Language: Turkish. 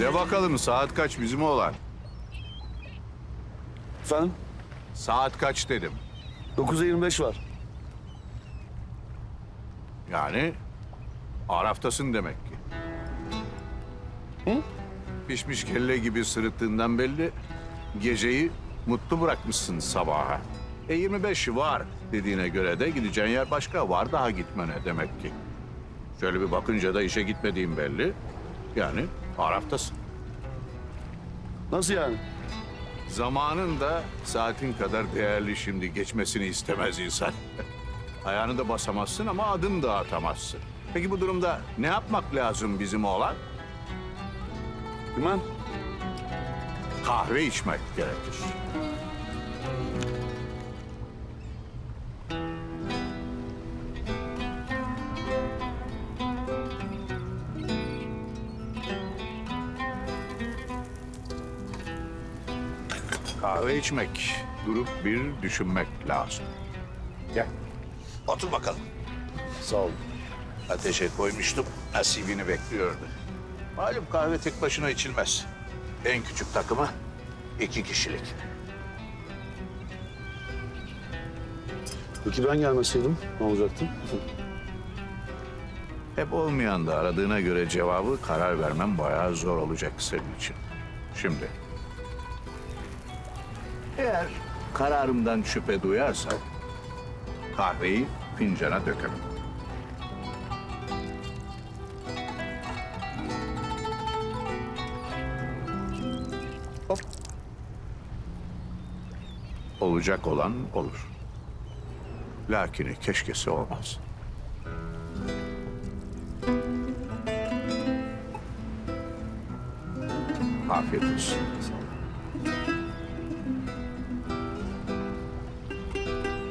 De bakalım saat kaç bizim oğlan? Efendim? Saat kaç dedim. 9'a 25 var. Yani Araf'tasın demek ki. Hı? Pişmiş kelle gibi sırıttığından belli. Geceyi mutlu bırakmışsın sabaha. E 25 var dediğine göre de gideceğin yer başka. Var daha gitmene demek ki. Şöyle bir bakınca da işe gitmediğin belli. Yani Araf'tasın. Nasıl yani? Zamanın da saatin kadar değerli şimdi geçmesini istemez insan. Ayağını da basamazsın ama adım da atamazsın. Peki bu durumda ne yapmak lazım bizim oğlan? Bilmem. Kahve içmek gerekir. Kahve içmek, durup bir düşünmek lazım. Gel, otur bakalım. Sağ olun. Ateşe koymuştum, nasibini bekliyordu. Malum kahve tek başına içilmez. En küçük takımı iki kişilik. Peki ben gelmeseydim ne olacaktı? Hep olmayan da aradığına göre cevabı karar vermem bayağı zor olacak senin için. Şimdi. Eğer kararımdan şüphe duyarsan kahveyi fincana dökerim. Hop. Olacak olan olur. Lakini keşkesi olmaz. Afiyet olsun.